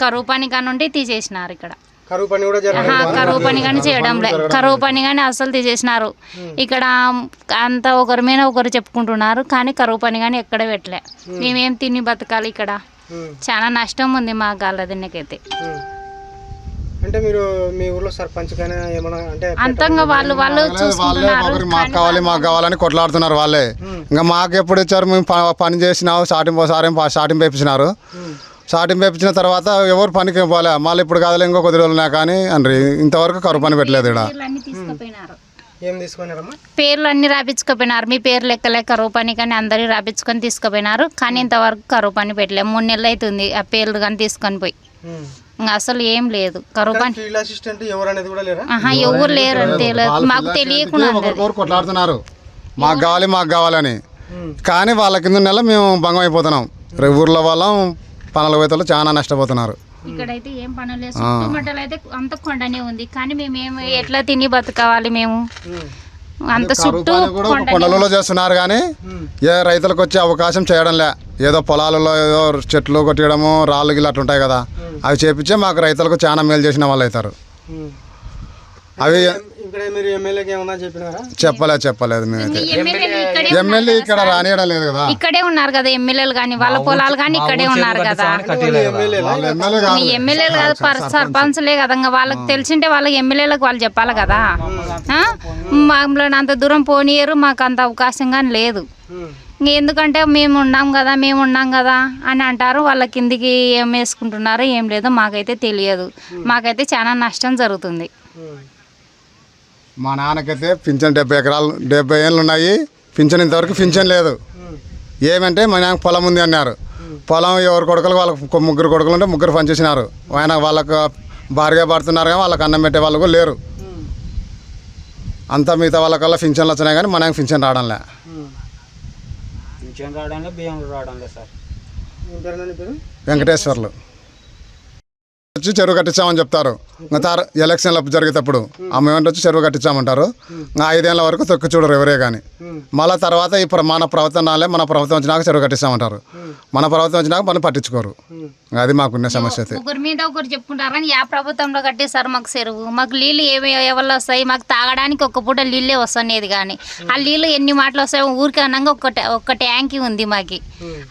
కరువు పని కానుండి తీసేసినారు ఇక్కడ. కరువు పని కూడా ఆహా, జరగదు కరువు పని కానీ చేయడం లేదు కరువు పని కానీ అస్సలు తీసేసినారు ఇక్కడ అంతా ఒకరి మీద ఒకరు చెప్పుకుంటున్నారు కానీ కరువు పని కానీ ఎక్కడ పెట్టలే. మేమేం తిని బతకాలి ఇక్కడ. ఉమ్, చాలా నష్టం ఉంది మా గాలదిన్నకైతే. అంటే మీరు మీ ఊర్లో సర్పంచ్ కానీ ఏమైనా అంటే అంతంగా వాళ్ళు వాళ్ళు చూసుకుంటున్నారు మాకు కావాలి మాకు కావాలని కొట్లాడుతున్నారు వాళ్ళే. ఇంకా మాకు ఎప్పుడు ఇచ్చారు మేము పని చేసినావు స్టార్టింగ్ సారేం స్టార్టింగ్ వేపించినారు స్టార్టింగ్ వేపించిన తర్వాత ఎవరు పనికి పోలే. మళ్ళీ ఇప్పుడు కాదులే ఇంకో కొద్ది రోజులు కానీ అండ్రి ఇంతవరకు కరువు పని పెట్టలేదు ఇక్కడ ఏం తీసుకున్నారమ్మా? పేర్లు అన్ని రాపించుకుపోయినారు. మీ పేరు లెక్కలే కరువు పని కానీ అందరి రాపించుకొని తీసుకుపోయినారు. కానీ ఇంతవరకు కరువు పని పెట్టలేదు. మూడు నెలలు అవుతుంది ఆ పేర్లు కానీ తీసుకొని పోయి. ఇంకా అసలు ఏం లేదు. కరువు పని ఫీల్డ్ అసిస్టెంట్ ఎవరు అనేది కూడా లేరా? ఆహా ఎవరు లేరు అని తెలియదు మాకు తెలియకుండా కొట్లాడుతున్నారు. మాకు కావాలి మాకు కావాలని. ఉమ్. కానీ వాళ్ళ కింద నెల మేము భంగం అయిపోతున్నాం రేపు ఊర్లో వాళ్ళం పనుల పోతలు చాలా నష్టపోతున్నారు. ఇక్కడైతే ఏం పనులు లేదు చుట్టుముట్టలు అయితే అంత కొండనే ఉంది. కానీ మేము ఏం ఎట్లా తిని బతకాలి మేము. అంత చుట్టూ కొండలలో చేస్తున్నారు కానీ ఏ రైతులకు వచ్చే అవకాశం చేయడం లే. ఏదో పొలాలలో ఏదో చెట్లు కొట్టడము రాళ్ళు గిళ్ళు అట్లా ఉంటాయి కదా. అవి చేపించే మాకు రైతులకు చాలా మేలు చేసిన వాళ్ళు అవుతారు. అవి చెప్పినారా? చెప్పలేదు మేమైతే. ఎమ్మెల్యే ఇక్కడ రానియడం లేదు కదా. ఇక్కడే ఉన్నారు కదా ఎమ్మెల్యేలు కానీ వాళ్ళ పొలాలు కానీ ఇక్కడే ఉన్నారు కదా. మీ ఎమ్మెల్యేలు కాదు సర్పంచ్లే కదా ఇంకా వాళ్ళకి తెలిసింటే వాళ్ళకి ఎమ్మెల్యేలకు వాళ్ళు చెప్పాలి కదా. ఆ? మమ్మల్ని అంత దూరం పోనీయరు మాకు అంత అవకాశం కానీ లేదు. ఎందుకంటే మేము ఉన్నాం కదా మేము ఉన్నాం కదా అని అంటారు వాళ్ళ కిందికి ఏం వేసుకుంటున్నారో ఏం లేదో మాకైతే తెలియదు. మాకైతే చాలా నష్టం జరుగుతుంది. మా నాన్నకైతే పింఛన్ డెబ్బై ఎకరాలు డెబ్బై ఏళ్ళు ఉన్నాయి పింఛన్ ఇంతవరకు పింఛన్ లేదు. ఏమంటే మా నాన్న పొలం ఉంది అన్నారు పొలం ఎవరు కొడుకులు వాళ్ళకు ముగ్గురు కొడుకులు ఉంటే ముగ్గురు పనిచేసినారు ఆయన వాళ్ళకు భారీగా పడుతున్నారు కానీ వాళ్ళకి అన్నం పెట్టే వాళ్ళు లేరు. అంతా మిగతా వాళ్ళకల్లా పింఛన్లు వచ్చినాయి కానీ మన పింఛన్ రావడంలే. పింఛన్ రావడంలో బియ్యం సార్ వెంకటేశ్వర్లు వచ్చి చెరువు కట్టించామని చెప్తారు. తార ఎలక్షన్లు అప్పుడు జరిగేటప్పుడు అమ్మేమంటే వచ్చి చెరువు కట్టించామంటారు. ఇంకా ఐదేళ్ళ వరకు తొక్కి చూడరు ఎవరే కానీ మళ్ళీ తర్వాత ఈ మన ప్రభుత్వం రాలే మన ప్రభుత్వం వచ్చినాక చెరువు కట్టిస్తామంటారు మన ప్రభుత్వం వచ్చినాక మనం పట్టించుకోరు. అది మాకున్న సమస్య అయితే. ఒకరి మీద ఒకరు చెప్పుకుంటారని యా ప్రభుత్వంలో కట్టేశారు మాకు చెరువు. మాకు నీళ్ళు ఏమి ఎవరు వస్తాయి? మాకు తాగడానికి ఒక్క పూట నీళ్ళే వస్తున్నాయి కానీ ఆ నీళ్ళు ఎన్ని మాటలు వస్తాయో ఊరికి అనగా ఒక ట్యా- ఒక ట్యాంకీ ఉంది మాకి.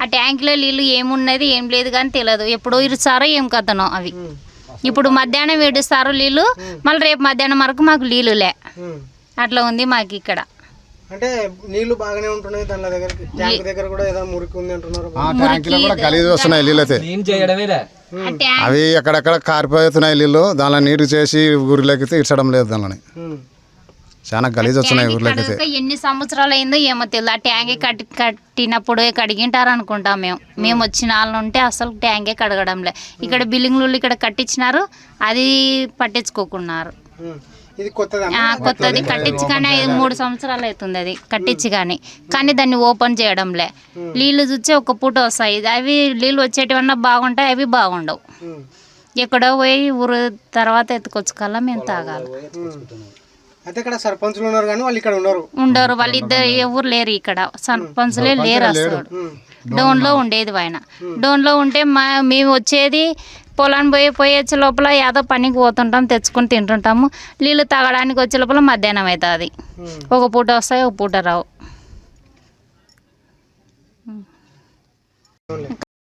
ఆ ట్యాంకీలో నీళ్ళు ఏమున్నది ఏం లేదు కానీ తెలియదు ఎప్పుడో ఇరుస్తారో ఏం కథనో అవి. ఇప్పుడు మధ్యాహ్నం వేడిస్తారు నీళ్ళు మళ్ళీ రేపు మధ్యాహ్నం వరకు మాకు నీళ్ళు లే ఉమ్. అట్లా ఉంది మాకు ఇక్కడ. అంటే నీళ్ళు బాగానే ఉంటున్నాయి దాని దగ్గరికి? ట్యాంక్ దగ్గర కూడా ఏదో మురికి ఉంది అంటున్నారు ఆ ట్యాంకీలో కూడా గలీజ్ వస్తున్నాయి నీళ్ళు అయితే. అవి ఎక్కడెక్కడ కారిపోతున్నాయి నీళ్ళు దానిలో నీరు చేసి ఊరిలోకి ఇచ్చడం లేదు దానిని. చాలా గలీజ్ వస్తున్నాయి ట్యాంక్ ఊర్లోకి అయితే కడగక ఎన్ని సంవత్సరాలు అయిందో ఏమో తెలియదు ఆ ట్యాంకే కట్టి కట్టినప్పుడు కడిగింటారు అనుకుంటాం మేము. మేము వచ్చిన వాళ్ళు ఉంటే అసలు ట్యాంకే కడగడంలే. ఇక్కడ బిల్డింగ్లు ఇక్కడ కట్టించినారు అది పట్టించుకోకున్నారు. ఇది కొత్తదా కట్టించి కానీ ఐదు మూడు సంవత్సరాలు అవుతుంది అది. కట్టించి కానీ కానీ దాన్ని ఓపెన్ చేయడంలే. నీళ్ళు చూస్తే ఒక పూట వస్తాయి. అవి నీళ్ళు వచ్చేటివన్నా బాగుంటాయి అవి బాగుండవు. ఎక్కడో పోయి ఊరు తర్వాత ఎత్తుకొచ్చుకల్లా మేము తాగాలి. అయితే ఇక్కడ సర్పంచులు ఉన్నారు కానీ వాళ్ళు ఇక్కడ ఉన్నారు ఉండరు వాళ్ళు ఇద్దరు ఎవరు లేరు ఇక్కడ. సర్పంచ్లే లేరు అసలు. డోన్లో ఉండేది ఆయన. డోన్లో ఉంటే మా మేము వచ్చేది పొలాన్ని పోయి పోయి వచ్చే లోపల ఏదో పనికి పోతుంటాం తెచ్చుకొని తింటుంటాము. నీళ్ళు తాగడానికి వచ్చే లోపల మధ్యాహ్నం అవుతుంది. ఒక పూట వస్తాయి ఒక పూట రావు.